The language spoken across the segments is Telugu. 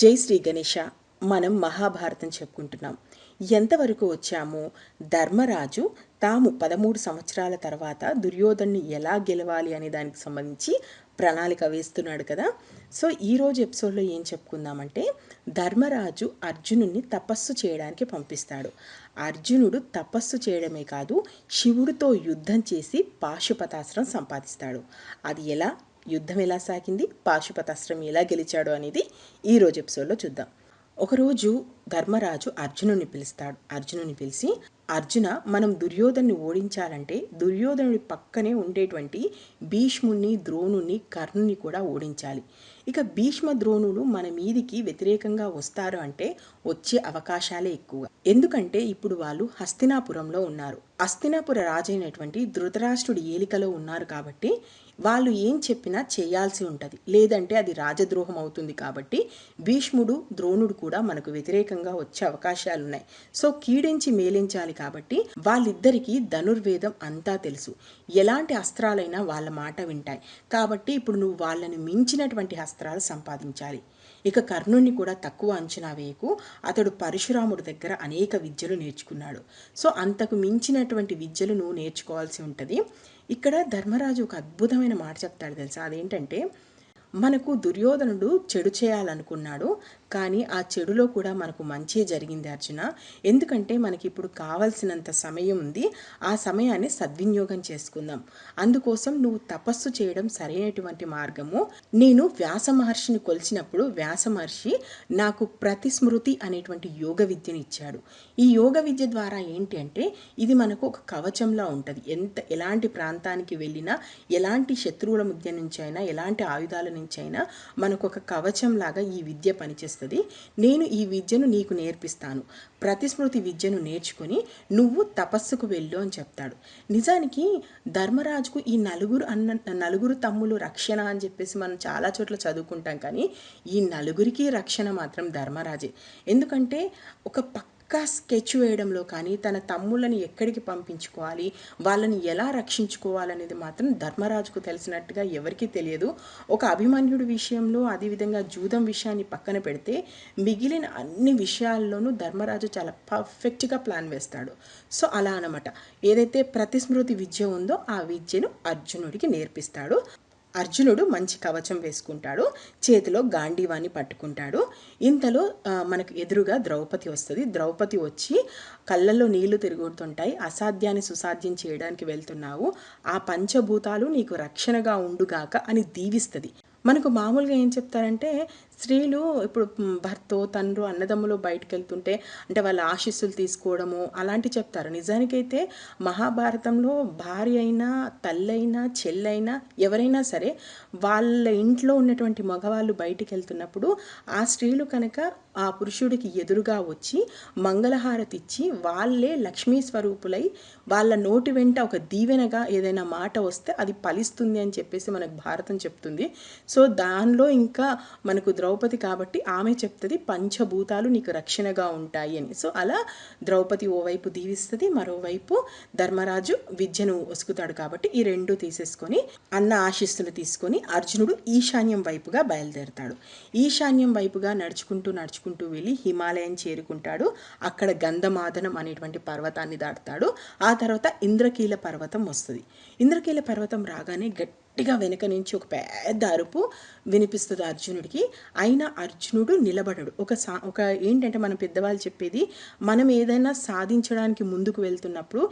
జై శ్రీ గణేష మనం మహాభారతం చెప్పుకుంటున్నాం. ఎంతవరకు వచ్చాము ధర్మరాజు తాము పదమూడు సంవత్సరాల తర్వాత దుర్యోధన్ని ఎలా గెలవాలి అనే దానికి సంబంధించి ప్రణాళిక వేస్తున్నాడు కదా. సో ఈరోజు ఎపిసోడ్లో ఏం చెప్పుకుందామంటే ధర్మరాజు అర్జునుడిని తపస్సు చేయడానికి పంపిస్తాడు. అర్జునుడు తపస్సు చేయడమే కాదు శివుడితో యుద్ధం చేసి పాశుపతాస్త్రం సంపాదిస్తాడు. అది ఎలా? యుద్ధం ఎలా సాగింది? పాశుపతాస్త్రం ఎలా గెలిచాడు అనేది ఈరోజు ఎపిసోడ్లో చూద్దాం. ఒకరోజు ధర్మరాజు అర్జునుని పిలుస్తాడు. అర్జునుని పిలిచి అర్జున మనం దుర్యోధన్ని ఓడించాలంటే దుర్యోధనుడి పక్కనే ఉండేటువంటి భీష్ముణ్ణి ద్రోణుని కర్ణుని కూడా ఓడించాలి. ఇక భీష్మ ద్రోణులు మన మీదికి వ్యతిరేకంగా వస్తారు అంటే వచ్చే అవకాశాలే ఎక్కువ ఎందుకంటే ఇప్పుడు వాళ్ళు హస్తినాపురంలో ఉన్నారు. హస్తినాపుర రాజైనటువంటి ధృతరాష్ట్రుడి ఏలికలో ఉన్నారు కాబట్టి వాళ్ళు ఏం చెప్పినా చేయాల్సి ఉంటుంది. లేదంటే అది రాజద్రోహం అవుతుంది కాబట్టి భీష్ముడు ద్రోణుడు కూడా మనకు వ్యతిరేకంగా వచ్చే అవకాశాలు ఉన్నాయి సో కీడించి మేలించాలి కాబట్టి వాళ్ళిద్దరికీ ధనుర్వేదం అంతా తెలుసు. ఎలాంటి అస్త్రాలైనా వాళ్ళ మాట వింటాయి. కాబట్టి ఇప్పుడు నువ్వు వాళ్ళని మించినటువంటి అస్త్రాలు సంపాదించాలి. ఇక కర్ణుణ్ణి కూడా తక్కువ అంచనా వేయకు. అతడు పరశురాముడి దగ్గర అనేక విద్యలు నేర్చుకున్నాడు. సో అంతకు మించినటువంటి విద్యలు నువ్వు నేర్చుకోవాల్సి ఉంటుంది. ఇక్కడ ధర్మరాజు ఒక అద్భుతమైన మాట చెప్తాడు తెలుసా? అదేంటంటే మనకు దుర్యోధనుడు చెడు చేయాలనుకున్నాడు కానీ ఆ చెడులో కూడా మనకు మంచి జరిగింది అర్జున. ఎందుకంటే మనకి ఇప్పుడు కావలసినంత సమయం ఉంది. ఆ సమయాన్ని సద్వినియోగం చేసుకుందాం. అందుకోసం నువ్వు తపస్సు చేయడం సరైనటువంటి మార్గము. నేను వ్యాస మహర్షిని కొలిచినప్పుడు వ్యాస మహర్షి నాకు ప్రతిస్మృతి అనేటువంటి యోగ విద్యను ఇచ్చాడు. ఈ యోగ విద్య ద్వారా ఏంటి అంటే ఇది మనకు ఒక కవచంలా ఉంటుంది. ఎంత ఎలాంటి ప్రాంతానికి వెళ్ళినా ఎలాంటి శత్రువుల మధ్య నుంచి అయినా ఎలాంటి ఆయుధాల నుంచి అయినా మనకు ఒక కవచం లాగా ఈ విద్య పనిచేస్తుంది. నేను ఈ విద్యను నీకు నేర్పిస్తాను. ప్రతిస్మృతి విద్యను నేర్చుకుని నువ్వు తపస్సుకు వెళ్ళు అని చెప్తాడు. నిజానికి ధర్మరాజుకు ఈ నలుగురు అన్న నలుగురు తమ్ములు రక్షణ అని చెప్పేసి మనం చాలా చోట్ల చదువుకుంటాం కానీ ఈ నలుగురికి రక్షణ మాత్రం ధర్మరాజే. ఎందుకంటే ఒక పక్క ఒక్క స్కెచ్ వేయడంలో కానీ తన తమ్ముళ్ళని ఎక్కడికి పంపించుకోవాలి? వాళ్ళని ఎలా రక్షించుకోవాలనేది మాత్రం ధర్మరాజుకు తెలిసినట్టుగా ఎవరికీ తెలియదు. ఒక అభిమన్యుడి విషయంలో అదేవిధంగా జూదం విషయాన్ని పక్కన పెడితే మిగిలిన అన్ని విషయాల్లోనూ ధర్మరాజు చాలా పర్ఫెక్ట్గా ప్లాన్ వేస్తాడు. సో అలా అనమాట ఏదైతే ప్రతిస్మృతి విద్య ఉందో ఆ విద్యను అర్జునుడికి నేర్పిస్తాడు. అర్జునుడు మంచి కవచం వేసుకుంటాడు చేతిలో గాంధీవాన్ని పట్టుకుంటాడు. ఇంతలో మనకు ఎదురుగా ద్రౌపది వస్తుంది. ద్రౌపది వచ్చి కళ్ళల్లో నీళ్ళు తిరుగుతుంటాయి. అసాధ్యాన్ని సుసాధ్యం చేయడానికి వెళ్తున్నావు. ఆ పంచభూతాలు నీకు రక్షణగా ఉండుగాక అని దీవిస్తుంది. మనకు మామూలుగా ఏం చెప్తారంటే స్త్రీలు ఇప్పుడు భర్త తండ్రు అన్నదమ్ములు బయటకు వెళ్తుంటే అంటే వాళ్ళ ఆశీస్సులు తీసుకోవడము అలాంటి చెప్తారు. నిజానికైతే మహాభారతంలో భార్య అయినా తల్లైనా చెల్లైనా ఎవరైనా సరే వాళ్ళ ఇంట్లో ఉన్నటువంటి మగవాళ్ళు బయటికి వెళ్తున్నప్పుడు ఆ స్త్రీలు కనుక ఆ పురుషుడికి ఎదురుగా వచ్చి మంగళహారతి ఇచ్చి వాళ్ళే లక్ష్మీ స్వరూపులై వాళ్ళ నోటి వెంట ఒక దీవెనగా ఏదైనా మాట వస్తే అది ఫలిస్తుంది అని చెప్పేసి మనకు భారతం చెప్తుంది. సో దానిలో ఇంకా మనకు ద్రౌపది కాబట్టి ఆమె చెప్తుంది పంచభూతాలు నీకు రక్షణగా ఉంటాయి అని. సో అలా ద్రౌపది ఓవైపు దీవిస్తుంది మరోవైపు ధర్మరాజు విద్యను వసుకుతాడు కాబట్టి ఈ రెండు తీసేసుకొని అన్న ఆశిస్సులు తీసుకొని అర్జునుడు ఈశాన్యం వైపుగా బయలుదేరతాడు. ఈశాన్యం వైపుగా నడుచుకుంటూ నడుచుకుంటూ వెళ్ళి హిమాలయం చేరుకుంటాడు. అక్కడ గంధమాదనం అనేటువంటి పర్వతాన్ని దాటుతాడు. ఆ తర్వాత ఇంద్రకీల పర్వతం వస్తుంది. ఇంద్రకీల పర్వతం రాగానే గట్టి గట్టిగా వెనక నుంచి ఒక పెద్ద అరుపు వినిపిస్తుంది అర్జునుడికి. అయినా అర్జునుడు నిలబడడు. ఒక సా ఒక ఏంటంటే మన పెద్దవాళ్ళు చెప్పేది మనం ఏదైనా సాధించడానికి ముందుకు వెళ్తున్నప్పుడు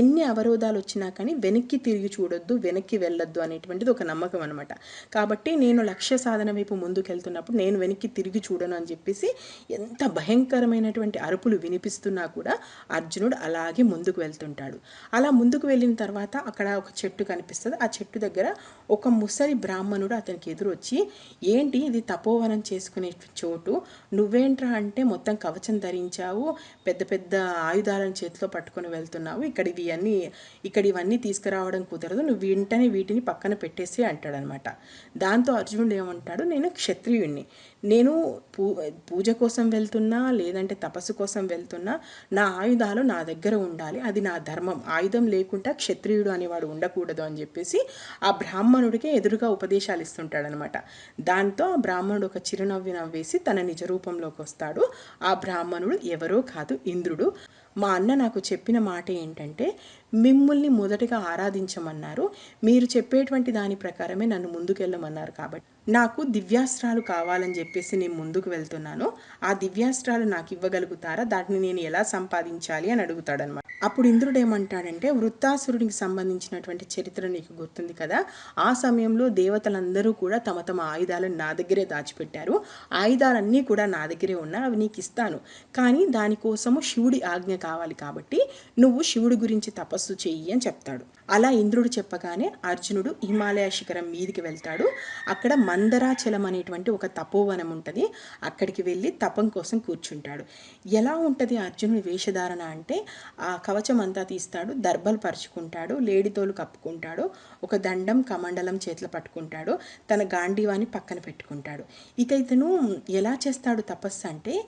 ఎన్ని అవరోధాలు వచ్చినా కానీ వెనక్కి తిరిగి చూడొద్దు వెనక్కి వెళ్ళొద్దు అనేటువంటిది ఒక నమ్మకం అనమాట కాబట్టి నేను లక్ష్య సాధన వైపు ముందుకు వెళ్తున్నప్పుడు నేను వెనక్కి తిరిగి చూడను అని చెప్పేసి ఎంత భయంకరమైనటువంటి అరుపులు వినిపిస్తున్నా కూడా అర్జునుడు అలాగే ముందుకు వెళ్తుంటాడు. అలా ముందుకు వెళ్ళిన తర్వాత అక్కడ ఒక చెట్టు కనిపిస్తుంది. ఆ చెట్టు దగ్గర ఒక ముసలి బ్రాహ్మణుడు అతనికి ఎదురొచ్చి ఏంటి ఇది తపోవనం చేసుకునే చోటు? నువ్వేంట్రా అంటే మొత్తం కవచం ధరించావు పెద్ద పెద్ద ఆయుధాలను చేతిలో పట్టుకొని వెళ్తున్నావు ఇక్కడ ఇవి అన్నీ ఇక్కడ ఇవన్నీ తీసుకురావడం కుదరదు నువ్వు వెంటనే వీటిని పక్కన పెట్టేసి అంటాడనమాట. దాంతో అర్జునుడు ఏమంటాడు నేను క్షత్రియుణ్ణి. నేను పూ పూజ కోసం వెళ్తున్నా లేదంటే తపస్సు కోసం వెళ్తున్నా నా ఆయుధాలు నా దగ్గర ఉండాలి. అది నా ధర్మం. ఆయుధం లేకుండా క్షత్రియుడు అనేవాడు ఉండకూడదు అని చెప్పేసి ఆ బ్రాహ్మణుడికి ఎదురుగా ఉపదేశాలు ఇస్తుంటాడనమాట దాంతో ఆ బ్రాహ్మణుడు ఒక చిరునవ్వు నవ్వేసి తన నిజ రూపంలోకి వస్తాడు. ఆ బ్రాహ్మణుడు ఎవరో కాదు ఇంద్రుడు. మా అన్న నాకు చెప్పిన మాట ఏంటంటే మిమ్మల్ని మొదటగా ఆరాధించమన్నారు. మీరు చెప్పేటువంటి దాని ప్రకారమే నన్ను ముందుకెళ్ళమన్నారు కాబట్టి. నాకు దివ్యాస్త్రాలు కావాలని చెప్పేసి నేను ముందుకు వెళ్తున్నాను. ఆ దివ్యాస్త్రాలు నాకు ఇవ్వగలుగుతారా? దాటిని నేను ఎలా సంపాదించాలి అని అడుగుతాడనమాట అప్పుడు ఇంద్రుడు ఏమంటాడంటే వృత్తాసురుడికి సంబంధించినటువంటి చరిత్ర నీకు గుర్తుంది కదా? ఆ సమయంలో దేవతలందరూ కూడా తమ తమ ఆయుధాలను నా దగ్గరే దాచిపెట్టారు. ఆయుధాలన్నీ కూడా నా దగ్గరే ఉన్నా అవి నీకు ఇస్తాను. కానీ దానికోసము శివుడి ఆజ్ఞ కావాలి కాబట్టి నువ్వు శివుడి గురించి తపస్సు చెయ్యి అని చెప్తాడు. అలా ఇంద్రుడు చెప్పగానే అర్జునుడు హిమాలయ శిఖరం మీదికి వెళ్తాడు. అక్కడ మందరాచలం అనేటువంటి ఒక తపోవనం ఉంటుంది. అక్కడికి వెళ్ళి తపం కోసం కూర్చుంటాడు. ఎలా ఉంటుంది అర్జునుడి వేషధారణ అంటే ఆ కవచం అంతా తీస్తాడు దర్భలు పరుచుకుంటాడు లేడితోలు కప్పుకుంటాడు ఒక దండం కమండలం చేతిలో పట్టుకుంటాడు తన గాంధీవాన్ని పక్కన పెట్టుకుంటాడు. ఇక ఇతను ఎలా చేస్తాడు తపస్సు అంటే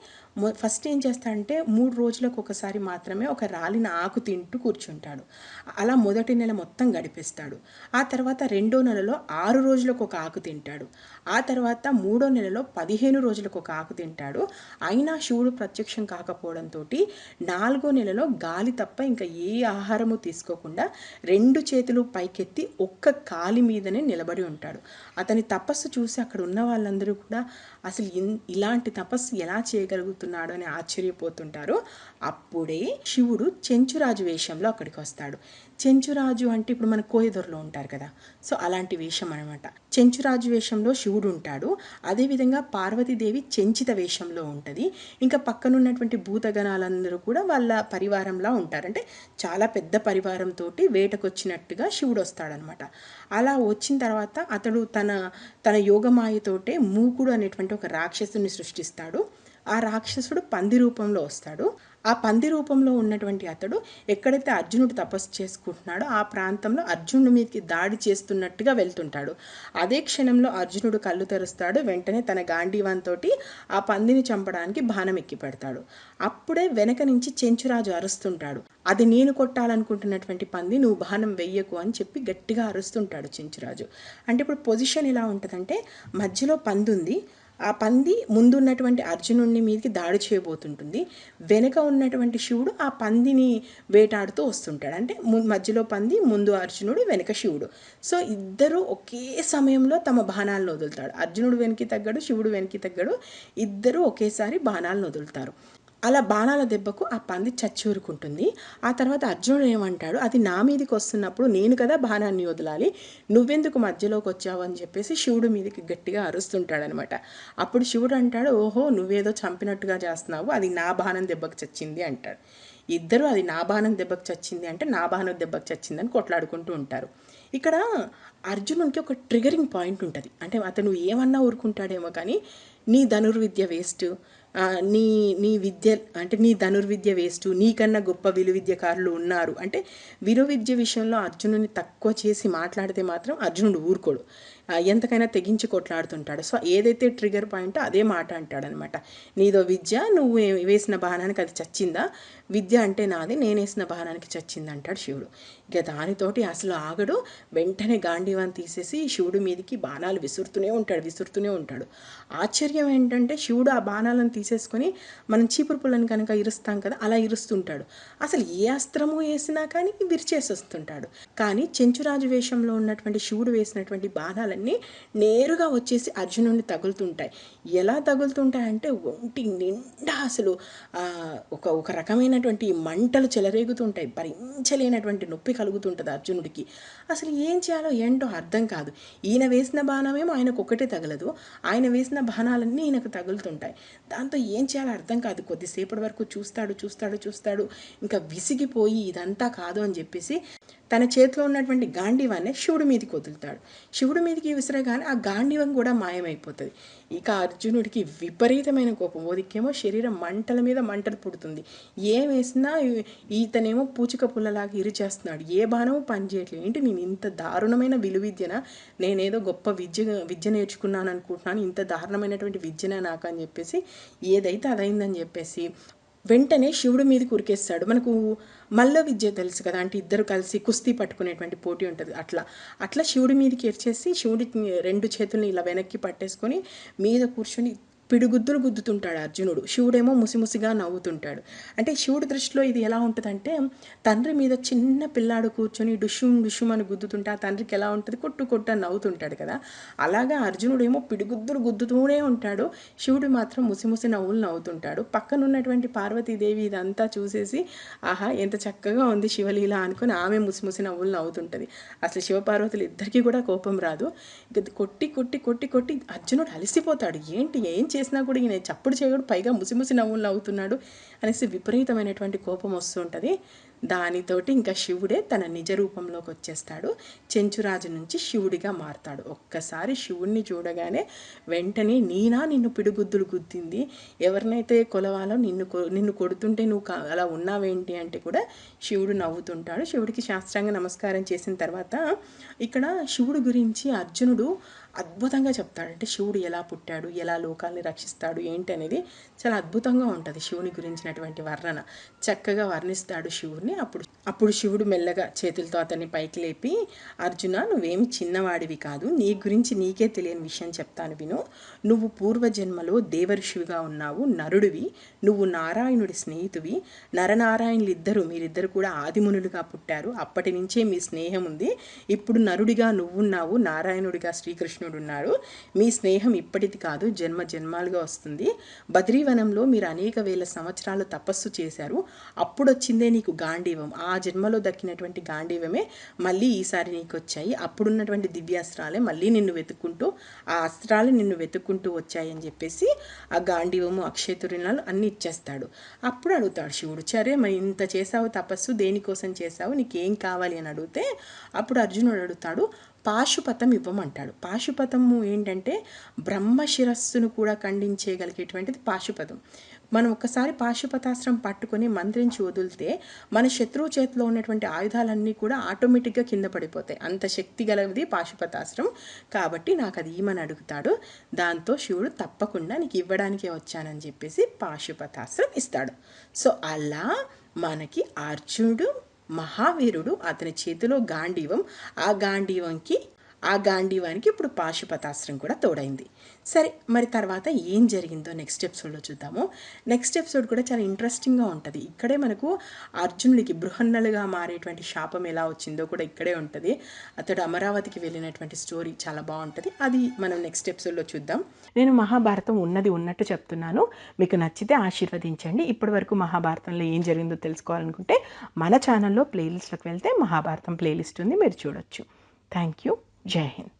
ఫస్ట్ ఏం చేస్తాడంటే మూడు రోజులకు ఒకసారి మాత్రమే ఒక రాలిన ఆకు తింటూ కూర్చుంటాడు. అలా మొదటి నెల మొత్తం గడిపేస్తాడు. ఆ తర్వాత రెండో నెలలో ఆరు రోజులకు ఒక ఆకు తింటాడు. ఆ తర్వాత మూడో నెలలో పదిహేను రోజులకు ఒక ఆకు తింటాడు. అయినా శివుడు ప్రత్యక్షం కాకపోవడంతో నాలుగో నెలలో గాలి తప్ప ఇంకా ఏ ఆహారము తీసుకోకుండా రెండు చేతులు పైకెత్తి ఒక్క కాలి మీదనే నిలబడి ఉంటాడు. అతని తపస్సు చూసి అక్కడ ఉన్న వాళ్ళందరూ కూడా అసలు ఇన్- ఇలాంటి తపస్సు ఎలా చేయగలుగుతున్నాడు అని ఆశ్చర్యపోతుంటారు. అప్పుడే శివుడు చెంచురాజు వేషంలో అక్కడికి వస్తాడు. చెంచురాజు అంటే ఇప్పుడు మన కోయదొరలో ఉంటారు కదా. సో అలాంటి వేషం అనమాట చెంచురాజు వేషంలో శివుడు ఉంటాడు. అదేవిధంగా పార్వతీదేవి చెంచిత వేషంలో ఉంటుంది. ఇంకా పక్కనున్నటువంటి భూతగణాలందరూ కూడా వాళ్ళ పరివారంలా ఉంటారు. అంటే చాలా పెద్ద పరివారంతో వేటకొచ్చినట్టుగా శివుడు వస్తాడనమాట అలా వచ్చిన తర్వాత అతడు తన తన యోగమాయతోటే మూకుడు అనేటువంటి ఒక రాక్షసుని సృష్టిస్తాడు. ఆ రాక్షసుడు పంది రూపంలో వస్తాడు. ఆ పంది రూపంలో ఉన్నటువంటి అతడు ఎక్కడైతే అర్జునుడు తపస్సు చేసుకుంటున్నాడో ఆ ప్రాంతంలో అర్జునుడి మీదకి దాడి చేస్తున్నట్టుగా వెళ్తుంటాడు. అదే క్షణంలో అర్జునుడు కళ్ళు తెరుస్తాడు. వెంటనే తన గాంధీవాన్ ఆ పందిని చంపడానికి బాణం ఎక్కి పెడతాడు. అప్పుడే వెనక నుంచి చెంచురాజు అరుస్తుంటాడు. అది నేను కొట్టాలనుకుంటున్నటువంటి పంది నువ్వు బాణం వెయ్యకు అని చెప్పి గట్టిగా అరుస్తుంటాడు చెంచురాజు. అంటే ఇప్పుడు పొజిషన్ ఎలా ఉంటుందంటే మధ్యలో పంది ఉంది ఆ పంది ముందున్నటువంటి అర్జునుడిని మీదకి దాడి చేయబోతుంటుంది. వెనక ఉన్నటువంటి శివుడు ఆ పందిని వేటాడుతూ వస్తుంటాడు. అంటే ము- మధ్యలో పంది ముందు అర్జునుడు వెనక శివుడు. సో ఇద్దరు ఒకే సమయంలో తమ బాణాలను వదులుతాడు. అర్జునుడు వెనక్కి తగ్గడు శివుడు వెనక్కి తగ్గడు. ఇద్దరు ఒకేసారి బాణాలను వదులుతారు. అలా బాణాల దెబ్బకు ఆ పంది చచ్చూరుకుంటుంది. ఆ తర్వాత అర్జునుడు ఏమంటాడు అది నా మీదకి వస్తున్నప్పుడు నేను కదా బాణాన్ని వదలాలి నువ్వెందుకు మధ్యలోకి వచ్చావు అని చెప్పేసి శివుడు మీదకి గట్టిగా అరుస్తుంటాడనమాట. అప్పుడు శివుడు అంటాడు ఓహో నువ్వేదో చంపినట్టుగా చేస్తున్నావు అది నా బాణం దెబ్బకు చచ్చింది అంటాడు. ఇద్దరు అది నా బాణం దెబ్బకు చచ్చింది అంటే నా బాణం దెబ్బకు చచ్చిందని కొట్లాడుకుంటూ ఉంటారు. ఇక్కడ అర్జునునికి ఒక ట్రిగరింగ్ పాయింట్ ఉంటుంది. అంటే అతను ఏమన్నా ఊరుకుంటాడేమో కానీ నీ ధనుర్విద్య వేస్ట్ నీ నీ విద్య అంటే నీ ధనుర్విద్య వేస్ట్ నీకన్నా గొప్ప విలువిద్యకారులు ఉన్నారు. అంటే విలువిద్య విషయంలో అర్జునుని తక్కువ చేసి మాట్లాడితే మాత్రం అర్జునుడు ఊరుకోడు. ఎంతకైనా తెగించి కొట్లాడుతుంటాడు. సో ఏదైతే ట్రిగర్ పాయింట్ అదే మాట అంటాడనమాట. నీదో విద్య నువ్వు వేసిన బాణానికి అది చచ్చిందా? విద్య అంటే నాది నేనేసిన బాణానికి చచ్చింది అంటాడు శివుడు. ఇక దానితోటి అసలు ఆగడు. వెంటనే గాంధీవాన్ తీసేసి శివుడు మీదకి బాణాలు విసురుతూనే ఉంటాడు విసురుతూనే ఉంటాడు. ఆశ్చర్యం ఏంటంటే శివుడు ఆ బాణాలను తీసేసుకొని మనం చీపురు పుల్లని కనుక ఇరుస్తాం కదా అలా ఇరుస్తుంటాడు. అసలు ఏ అస్త్రము వేసినా కానీ విరిచేసి వస్తుంటాడు కానీ చెంచురాజు వేషంలో ఉన్నటువంటి శివుడు వేసినటువంటి బాణాలు బాణాలన్నీ నేరుగా వచ్చేసి అర్జునుడిని తగులుతుంటాయి. ఎలా తగులుతుంటాయంటే ఒంటి నిండా అసలు ఒక ఒక రకమైనటువంటి మంటలు చెలరేగుతుంటాయి. భరించలేనటువంటి నొప్పి కలుగుతుంటుంది అర్జునుడికి. అసలు ఏం చేయాలో ఏంటో అర్థం కాదు. ఈయన వేసిన బాణమేమో ఆయనకు ఒకటే తగలదు. ఆయన వేసిన బాణాలన్నీ ఈయనకు తగులుతుంటాయి. దాంతో ఏం చేయాలో అర్థం కాదు. కొద్దిసేపటి వరకు చూస్తాడు చూస్తాడు చూస్తాడు. ఇంకా విసిగిపోయి ఇదంతా కాదు అని చెప్పేసి తన చేతిలో ఉన్నటువంటి గాంధీవాన్ని శివుడి మీదకి వదులుతాడు. శివుడి మీదకి విసిరగానే ఆ గాంధీవం కూడా మాయమైపోతుంది. ఇక అర్జునుడికి విపరీతమైన కోపం. ఓదికేమో శరీరం మంటల మీద మంటలు పుడుతుంది. ఏం వేసినా ఈతనేమో పూచిక పుల్లలాగా ఇరిచేస్తున్నాడు ఏ బాణము పనిచేయట్లేదు ఏంటి నేను ఇంత దారుణమైన విలువిద్యన? నేనేదో గొప్ప విద్య విద్య నేర్చుకున్నాను అనుకుంటున్నాను ఇంత దారుణమైనటువంటి విద్యనే నాకు అని చెప్పేసి ఏదైతే అదైందని చెప్పేసి వెంటనే శివుడి మీద ఉరికేస్తాడు. మనకు మల్ల విద్య తెలుసు కదా అంటే ఇద్దరు కలిసి కుస్తీ పట్టుకునేటువంటి పోటీ ఉంటుంది. అట్లా అట్లా శివుడి మీదకి ఎరిచేసి శివుడి రెండు చేతుల్ని ఇలా వెనక్కి పట్టేసుకొని మీద కూర్చొని పిడుగుద్దులు గుద్దుతుంటాడు అర్జునుడు. శివుడేమో ముసిముసిగా నవ్వుతుంటాడు. అంటే శివుడి దృష్టిలో ఇది ఎలా ఉంటుందంటే తండ్రి మీద చిన్న పిల్లాడు కూర్చొని డుషుమ్ డుషుమ్ అని గుద్దుతుంటే ఆ తండ్రికి ఎలా ఉంటుంది? కొట్టు కొట్టు అని నవ్వుతుంటాడు కదా. అలాగా అర్జునుడేమో పిడుగుద్దులు గుద్దుతూనే ఉంటాడు. శివుడు మాత్రం ముసిముసి నవ్వులు నవ్వుతుంటాడు. పక్కన ఉన్నటువంటి పార్వతీదేవి ఇదంతా చూసేసి ఆహా ఎంత చక్కగా ఉంది శివలీల అనుకుని ఆమె ముసిముసి నవ్వులు నవ్వుతుంటుంది. అసలు శివపార్వతులు ఇద్దరికీ కూడా కోపం రాదు. కొట్టి కొట్టి కొట్టి కొట్టి అర్జునుడు అలసిపోతాడు. ఏంటి? ఏం చేసినా కూడా ఈయన చప్పుడు చేయడు పైగా ముసిముసి నవ్వులు నవ్వుతున్నాడు అనేసి విపరీతమైనటువంటి కోపం వస్తుంటుంది దానితోటి ఇంకా శివుడే తన నిజ రూపంలోకి వచ్చేస్తాడు. చెంచురాజు నుంచి శివుడిగా మారతాడు. ఒక్కసారి శివుణ్ణి చూడగానే వెంటనే నీనా నిన్ను పిడుగుద్దులు గుద్దింది. ఎవరినైతే కొలవాలో నిన్ను నిన్ను కొడుతుంటే నువ్వు అలా ఉన్నావేంటి? అంటే కూడా శివుడు నవ్వుతుంటాడు. శివుడికి శాస్త్రాంగ నమస్కారం చేసిన తర్వాత ఇక్కడ శివుడు గురించి అర్జునుడు అద్భుతంగా చెప్తాడు. అంటే శివుడు ఎలా పుట్టాడు? ఎలా లోకాల్ని రక్షిస్తాడు? ఏంటి అనేది చాలా అద్భుతంగా ఉంటుంది శివుని గురించినటువంటి వర్ణన. చక్కగా వర్ణిస్తాడు శివుడిని. అప్పుడు. అప్పుడు శివుడు మెల్లగా చేతులతో అతన్ని పైకి లేపి అర్జున నువ్వేమి చిన్నవాడివి కాదు. నీ గురించి నీకే తెలియని విషయం చెప్తాను విను. నువ్వు పూర్వజన్మలో దేవర్షివిగా ఉన్నావు నరుడివి. నువ్వు నారాయణుడి స్నేహితువి. నరనారాయణులు ఇద్దరు మీరిద్దరు కూడా ఆదిమునులుగా పుట్టారు. అప్పటి నుంచే మీ స్నేహం ఉంది. ఇప్పుడు నరుడిగా నువ్వున్నావు నారాయణుడిగా శ్రీకృష్ణుడు ఉన్నాడు మీ స్నేహం ఇప్పటిది కాదు జన్మ జన్మాలుగా వస్తుంది. బద్రీవనంలో మీరు అనేక వేల సంవత్సరాలు తపస్సు చేశారు. అప్పుడు వచ్చిందే నీకు గాంధీవం ఆ జన్మలో దక్కినటువంటి గాంధీవమే మళ్ళీ ఈసారి నీకు వచ్చాయి అప్పుడున్నటువంటి దివ్యాస్త్రాలే మళ్ళీ నిన్ను వెతుక్కుంటూ ఆ అస్త్రాలు నిన్ను వెతుక్కుంటూ వచ్చాయి అని చెప్పేసి ఆ గాంధీవము అక్షయతురినాలు అన్నీ ఇచ్చేస్తాడు. అప్పుడు అడుగుతాడు శివుడు సరే మరి ఇంత చేసావు తపస్సు దేనికోసం చేసావు నీకేం కావాలి అని అడిగితే అప్పుడు అర్జునుడు అడుగుతాడు పాశుపతం ఇవ్వమంటాడు. పాశుపతము ఏంటంటే బ్రహ్మ శిరస్సును కూడా ఖండించేయగలిగేటువంటిది పాశుపతం. మనం ఒకసారి పాశుపతాశ్రం పట్టుకొని మంత్రించి వదిలితే మన శత్రువు చేతిలో ఉన్నటువంటి ఆయుధాలన్నీ కూడా ఆటోమేటిక్గా కింద పడిపోతాయి. అంత శక్తి గలది పాశుపతాశ్రం కాబట్టి నాకు అది ఈమని అడుగుతాడు. దాంతో శివుడు తప్పకుండా నీకు ఇవ్వడానికే వచ్చానని చెప్పేసి పాశుపతాశ్రం ఇస్తాడు. సో అలా మనకి అర్జునుడు మహావీరుడు అతని చేతిలో గాంధీవం. ఆ గాంధీవంకి ఆ గాంధీవానికి ఇప్పుడు పాశుపతాశ్రం కూడా తోడైంది. సరే మరి తర్వాత ఏం జరిగిందో నెక్స్ట్ ఎపిసోడ్లో చూద్దాము. నెక్స్ట్ ఎపిసోడ్ కూడా చాలా ఇంట్రెస్టింగ్గా ఉంటుంది. ఇక్కడే మనకు అర్జునుడికి బృహన్నలుగా మారేటువంటి శాపం ఎలా వచ్చిందో కూడా ఇక్కడే ఉంటుంది. అతడు అమరావతికి వెళ్ళినటువంటి స్టోరీ చాలా బాగుంటుంది. అది మనం నెక్స్ట్ ఎపిసోడ్లో చూద్దాం. నేను మహాభారతం ఉన్నది ఉన్నట్టు చెప్తున్నాను. మీకు నచ్చితే ఆశీర్వదించండి. ఇప్పటి వరకు మహాభారతంలో ఏం జరిగిందో తెలుసుకోవాలనుకుంటే మన ఛానల్లో ప్లేలిస్ట్లోకి వెళ్తే మహాభారతం ప్లేలిస్ట్ ఉంది. మీరు చూడొచ్చు. థ్యాంక్ యూ జై హింద్